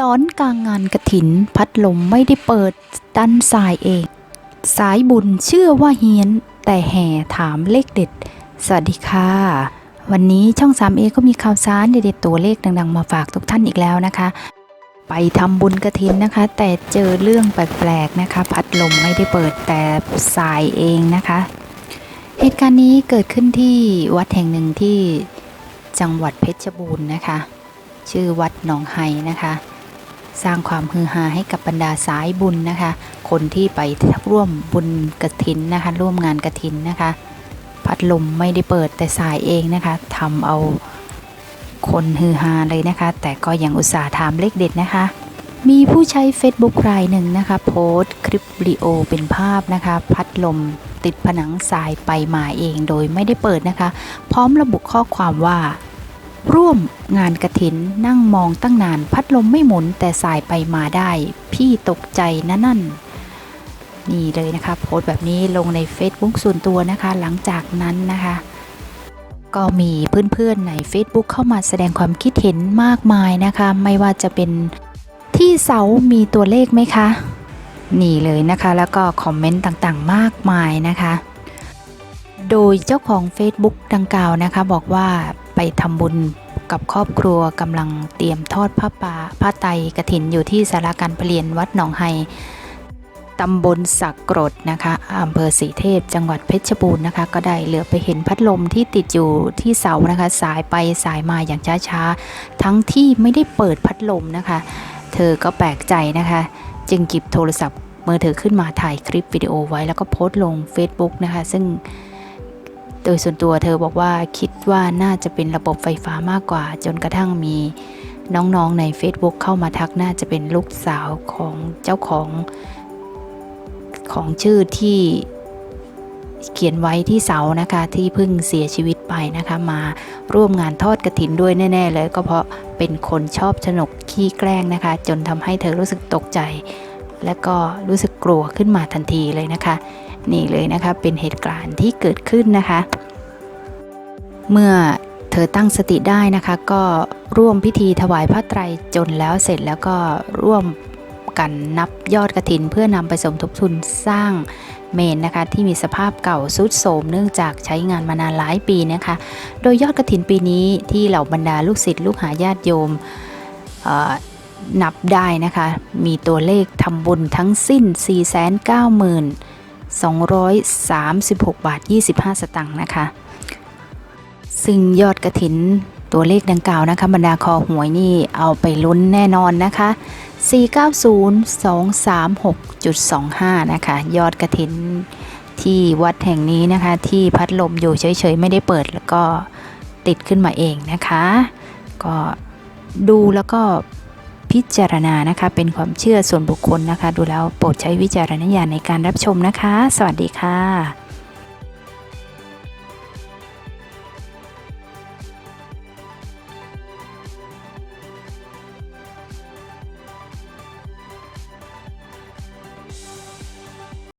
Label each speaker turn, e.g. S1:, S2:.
S1: ร้อนกลางงานกระถินพัดลมไม่ได้เปิดดันสายเอง สายบุญเชื่อว่าเฮียน แต่แห่ถามเลขเด็ด สวัสดีค่ะ วันนี้ช่อง 3A ก็มีข่าวสารเด็ดๆตัวเลขดังๆ มาฝากทุกท่านอีกแล้วนะคะ ไปทำบุญกระถินนะคะ แต่เจอเรื่องแปลกๆนะคะ พัดลมไม่ได้เปิดแต่สายเองนะคะ เหตุการณ์นี้เกิดขึ้นที่วัดแห่งหนึ่งที่จังหวัดเพชรบูรณ์นะคะ ชื่อวัดหนองไฮนะคะ สร้างความฮือฮาให้กับบรรดาสายบุญนะคะ คนที่ไปร่วมบุญกระถินนะคะ ร่วมงานกระถินนะคะ พัดลมไม่ได้เปิดแต่สายเองนะคะทำเอาคนฮือฮาเลยนะคะ แต่ก็ยังอุตส่าห์ถามเลขเด็ดนะคะ มีผู้ใช้ Facebook รายหนึ่งนะคะ โพสต์คลิปวิดีโอเป็นภาพนะคะ พัดลมติดผนังทรายไปมาเองโดยไม่ได้เปิดนะคะ พร้อมระบุข้อความว่า ร่วมงานกระถินนั่งมองตั้งนานพัดลมไม่หมุนแต่สายไปมาได้ พี่ตกใจนะนั่น นี่เลยนะคะโพสต์แบบนี้ลงใน Facebook ส่วนตัวนะคะ หลังจากนั้นนะคะ ก็มีเพื่อนๆใน Facebook เข้ามาแสดงความคิดเห็นมากมายนะคะ ไม่ว่าจะเป็นที่เสามีตัวเลขไหมคะ นี่เลยนะคะ แล้วก็คอมเมนต์ต่างๆ มากมายนะคะ โดยเจ้าของ Facebook ดังกล่าวนะคะบอกว่า ไปทำบุญกับครอบครัวกำลังเตรียมทอดผ้าป่าผ้าไตกรกฐินอยู่ที่สาราการเประเรียนวัดหนองไฮตำบลสักกรดนะคะอำเภอสีเทพ จังหวัดเพชรบูรณ์นะคะ ก็ได้เหลือไปเห็นพัดลมที่ติดอยู่ที่เสานะคะ สายไปสายมาอย่างช้าๆ ทั้งที่ไม่ได้เปิดพัดลมนะคะ เธอก็แปลกใจนะคะ จึงหยิบโทรศัพท์มือถือขึ้นมาถ่ายคลิปวิดีโอไว้แล้วก็โพสต์ลง Facebook นะคะ ซึ่ง โดยส่วนตัวเธอบอกว่าคิดว่าน่าจะเป็นระบบไฟฟ้ามากกว่า จนกระทั่งมีน้องๆใน Facebook เข้ามาทักน่าจะเป็นลูกสาวของเจ้าของของชื่อที่เขียนไว้ที่เสานะคะ ที่เพิ่งเสียชีวิตไปนะคะ มาร่วมงานทอดกระถินด้วยแน่ ๆ เลย ก็เพราะเป็นคนชอบสนุกขี้แกล้งนะคะ จนทำให้เธอรู้สึกตกใจ และก็รู้สึกกลัวขึ้นมาทันทีเลยนะคะ นี่เลยนะคะเป็นเหตุการณ์ที่เกิดขึ้นนะคะ เมื่อเธอตั้งสติได้นะคะก็ร่วมพิธีถวายพระไตรจนแล้วเสร็จแล้วก็ร่วมกันนับยอดกระถิน เพื่อนำไปสมทบทุนสร้างเมนนะคะที่มีสภาพเก่าสุดโทมเนื่องจากใช้งานมานานหลายปีนะคะ โดยยอดกระถินปีนี้ที่เหล่าบรรดาลูกศิษย์ลูกหาญาติโยมนับได้นะคะ มีตัวเลขทำบุญทั้งสิ้น 236 บาท 25 สตังค์นะคะ ซึ่งยอดกระถินตัวเลขดังกล่าวนะคะบรรดาคอหวยนี่เอาไปลุ้นแน่นอนนะคะ 490-236.25 นะคะ ยอดกระถินที่วัดแห่งนี้นะคะ ที่พัดลมอยู่เฉยๆ ไม่ได้เปิดแล้วก็ติดขึ้นมาเองนะคะ ก็ดูแล้วก็ พิจารณานะคะ เป็นความเชื่อส่วนบุคคลนะคะ ดูแล้วโปรดใช้วิจารณญาณในการรับชมนะคะ สวัสดีค่ะ